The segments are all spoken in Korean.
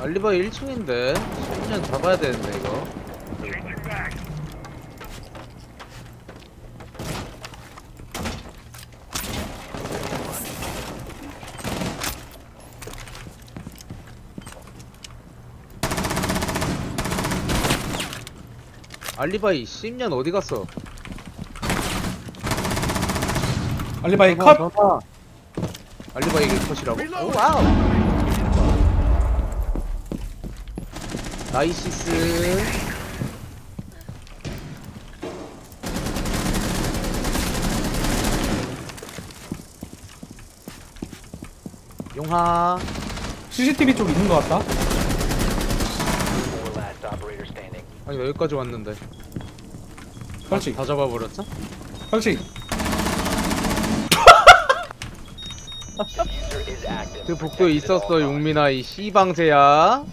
알리바이 1층인데 10년 잡아야 되는데 이거 알리바이 10년 어디 갔어? 알리바이 컷. 알리바이 컷이라고? 오 와우 나이시스 용하 CCTV 쪽 있는 것 같다. Four last operator standing. 아니 왜 여기까지 왔는데 그렇지. 다. User is active. 그 복도에 있었어 용민아 이 씨방새야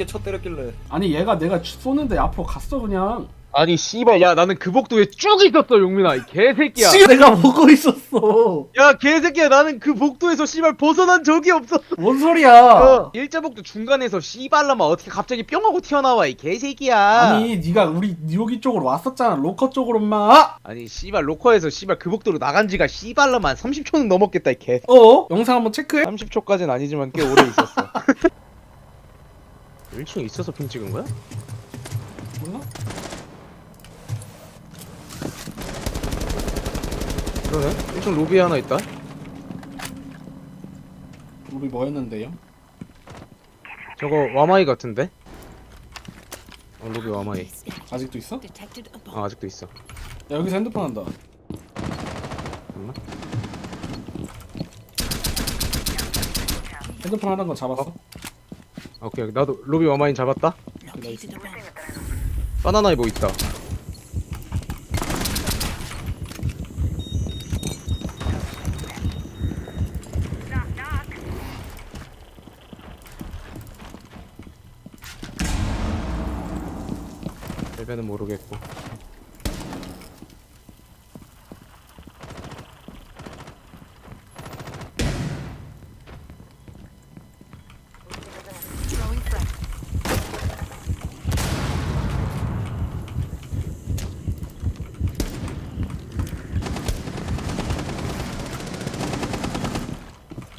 어떻게 쳐 때렸길래 아니 얘가 내가 쏘는데 앞으로 갔어 그냥. 아니 씨발 야 나는 그 복도에 쭉 있었어 용민아 이 개새끼야 씨 내가 보고 있었어. 야 개새끼야 나는 그 복도에서 씨발 벗어난 적이 없었어 뭔 소리야? 어, 일자 복도 중간에서 씨발라마 어떻게 갑자기 뿅 하고 튀어나와 이 개새끼야 아니 네가 우리 여기 쪽으로 왔었잖아 로커 쪽으로 마. 아니 씨발 로커에서 씨발 그 복도로 나간 지가 씨발라만 30초는 넘었겠다 이 개. 어? 영상 한번 체크해. 30초까지는 아니지만 꽤 오래 있었어. 1층에 있어서 핑 찍은 거야? 몰라? 그러네. 1층 로비에 하나 있다. 우리 뭐였는데요? 저거 와마이 같은데? 어 로비 와마이. 아직도 있어? 아. 아직도 있어. 야 여기서 핸드폰 한다. 잠깐만. 핸드폰 하는 거 잡았어? 아, 오케이 나도 로비 와마이 잡았다. 바나나에 뭐 있다. 벨베는 모르겠고.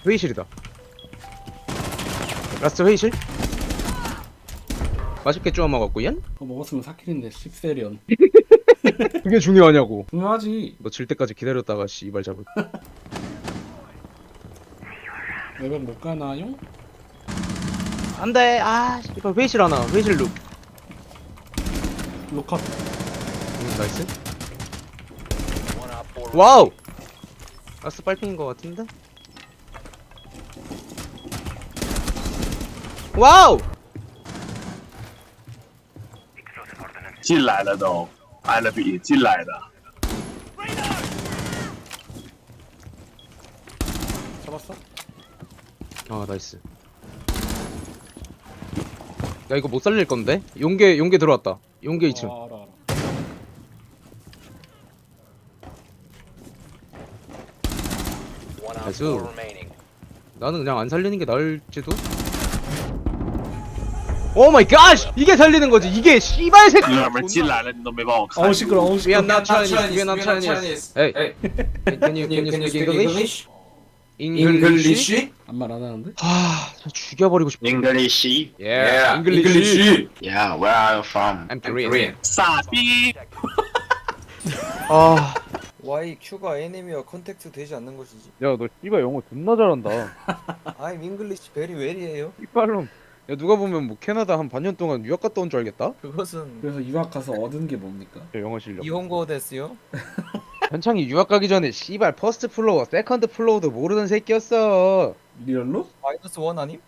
회의실이다. 라스트 회의실? 맛있게 쪼아 먹었고 연? 그거 먹었으면 사킬인데 씹세련. 그게 중요하냐고. 중요하지. 너 질 때까지 기다렸다가 씨발 잡을. 외벽 못 가나요? 안돼. 아, 씨발 회의실 하나. 회의실 룩. 로커. 음, 나이스. 와우. 라스트 빨핑인 것 같은데? 와우. 进来了都，挨了笔进来的。 잡았어? 아, 나이스. 야, 이거 못 살릴 건데? 용계 용계 들어왔다. 용계 2층. 어, 알아 알아. One op Nice. four remaining. 나는 그냥 안 살리는 게 나을지도. 오 마이 갓! 이게 살리는 거지. 이게 씨발 새끼. 哥们儿进来了，你都没帮我看 어우 。 시끄러. 어우 We 시끄러. are not Chinese. Chinese, We are not we are not Chinese. Chinese. Hey, Hey, can you can you speak English? English? 아무 말 안 하는데? 아, 저 죽여버리고 싶어. English. Yeah, English. Yeah, where are you from? I'm Korean. Korean. 傻逼。 아, Why Q가 에니미와 컨택트 되지 않는 것이지? 야, 너 씨발 영어 존나 잘한다. I'm English very well이에요. 이빨롬. 야, 누가 보면 뭐 캐나다 한 반년 동안 유학 갔다 온 줄 알겠다. 그것은 그래서 유학 가서 얻은 게 뭡니까? 저 영어 실력. 이혼고 됐어요. 현창이 유학 가기 전에 씨발 퍼스트 플로어, 세컨드 플로어도 모르던 새끼였어. 리얼로? 마이너스 원 아님?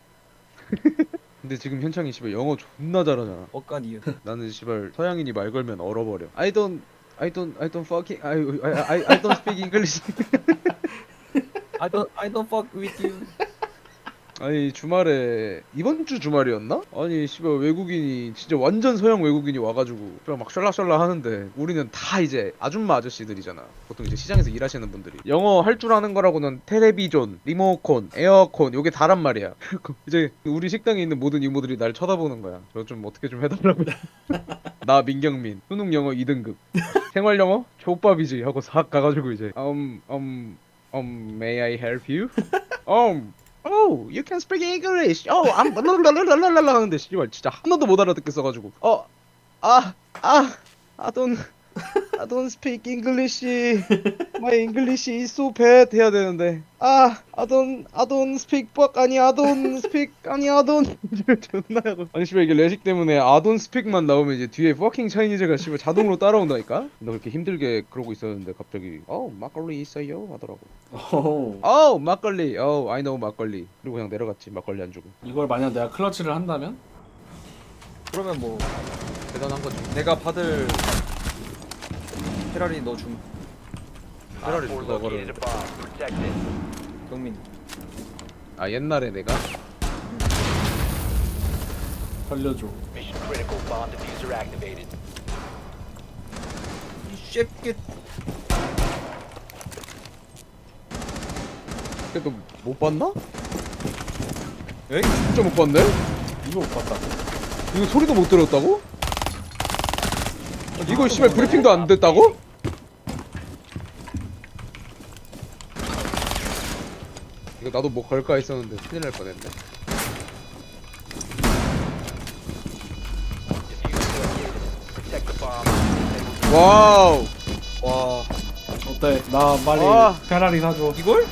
근데 지금 현창이 씨발 영어 존나 잘하잖아. 억간 이유. 나는 씨발 서양인이 말 걸면 얼어버려. I don't, I don't, I don't fucking, I, I, I, I don't speak English. I don't I don't fuck with you. 아니 주말에 이번 주 주말이었나? 아니 씨발 외국인이 진짜 완전 서양 외국인이 와가지고 씨발 막 셜라셜라 하는데 우리는 다 이제 아줌마 아저씨들이잖아. 보통 이제 시장에서 일하시는 분들이. 영어 할 줄 아는 거라고는 텔레비전, 리모컨, 에어컨 요게 다란 말이야. 이제 우리 식당에 있는 모든 이모들이 날 쳐다보는 거야. 저 좀 어떻게 좀 해달라고. 나 민경민 수능 영어 2등급. 생활 영어? 족밥이지. 하고 싹 가가지고 이제 um um um may I help you? um oh you can speak English oh I'm don't I don't speak English. My English is so bad 해야 되는데. 아 I don't I don't speak fuck 아니 I don't speak 아니 I don't. 존나 하고 아니 씨발 이게 레식 때문에 I don't speak만 나오면 이제 뒤에 fucking 차이니즈가 씨발 자동으로 따라온다니까? 너 그렇게 힘들게 그러고 있었는데 갑자기 어 막걸리 있어요? 하더라고. 어, 어 막걸리. 어 I know 막걸리. 그리고 그냥 내려갔지 막걸리 안 주고. 이걸 만약 내가 클러치를 한다면? 그러면 뭐 대단한 거지. 내가 받을 페라리 너줌 Op Ferrari 4 누가 located a bomb. Protect it. 경민 아 옛날에 내가 살려줘 Mission critical. Bomb diffuser activated. 이 쉐끼 그래도 못 봤나? 에이? 진짜 못 봤네? 이거 못 봤다 이거 소리도 못 들었다고? 이거 씨발 브리핑도 안 됐다고? 이거 나도 뭐 걸까 했었는데 큰일 날 뻔했네. 와우 와 어때 나 빨리 아. 페라리 사줘 이걸?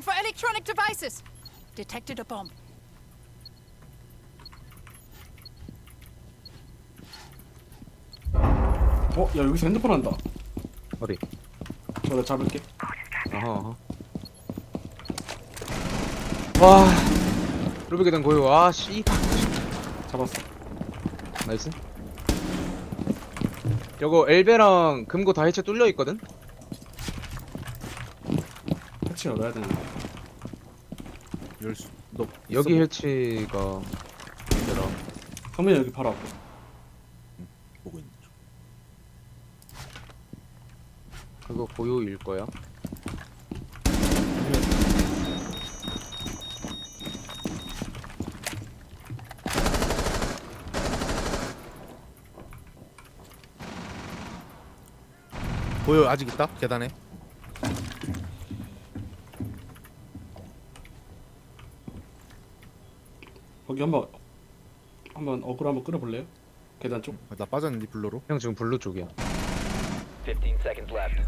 Scanning for electronic devices. Detected a bomb. 어? 야 여기서 핸드폰 한다 어디? 저거 잡을게 어허 어허 와 루비게된 고요 아 씨 잡았어 나이스 요거 엘베랑 금고 다 해체 뚫려 있거든? 패치 열어야 되는데 열수 너 여기 해치가 얘들아 성민이 여기 바로 앞에. 보고 있는 중. 그거 고요일 거야? 보여 아직 있다? 계단에 거기 한번 한번 어글 한번 끌어볼래요? 계단 쪽 아, 나 빠졌는데 블루로 형 지금 블루 쪽이야 15 seconds left.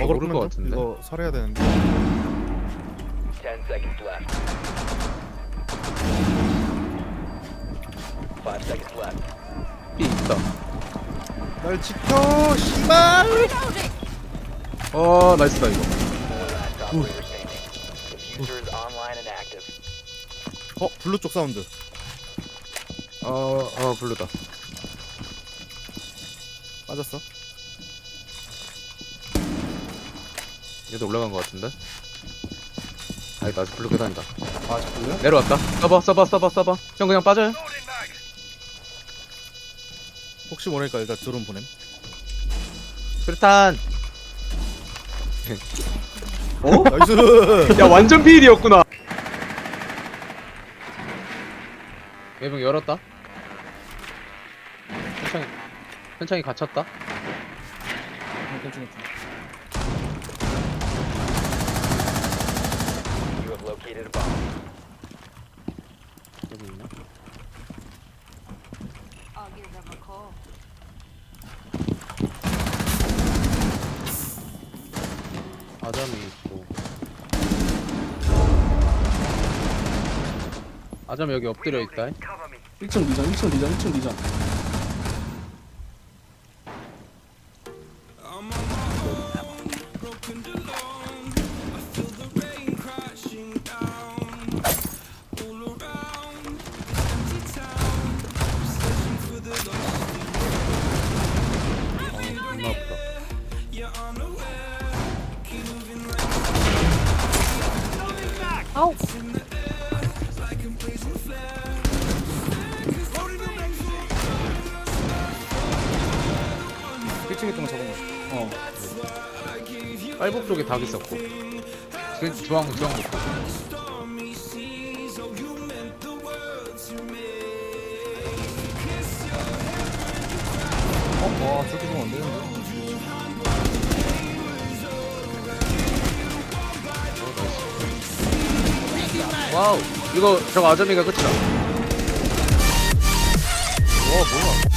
어그로 모를 끄면 것 돼? 같은데. 이거 설해야 되는데 10 seconds left. 5 seconds left. B 있다 날 지켜 씨발. 어 나이스다 이거 Last operator standing. Diffuser is online and active. 어 블루 쪽 사운드 어어 블루다. 빠졌어? 얘도 올라간 거 같은데? 아니다 아직 블루 계단이다. 아 잡을래요? 내려왔다. 써봐 써봐 써봐 써봐. 형 그냥 빠져요. 혹시 모르니까 일단 드론 보냄. 수류탄! 어? 나이스! 야 완전 비일이었구나. 외병 열었다 천창이 천창이 갇혔다? You have located a bomb. 여기 있나? I'll give them a call. 아잠이 있고. 아잠 여기 엎드려 있다. 1층 리전 1층 리전 1층 리전 와우 1층에 있던 거 잡은 거. 어. 빨복 쪽에 닭 있었고 그 주황 주황 먹고 어? 와 저렇게 보면 안 되는데 와우. 이거 저거 아자미가 끝이다. 와 뭐야